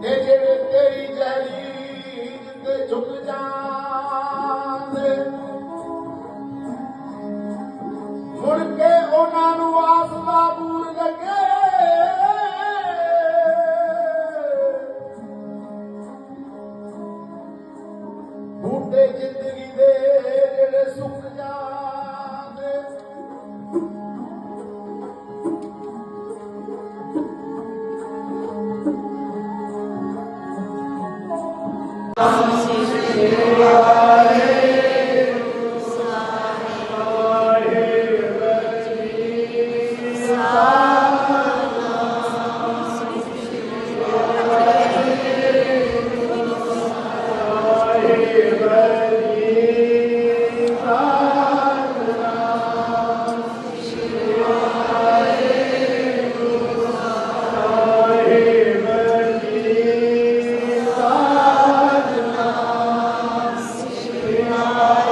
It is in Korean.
내게는 때리 자리 있는데 정자네 모르게 오나노 ज़िंदगी सुख Amen.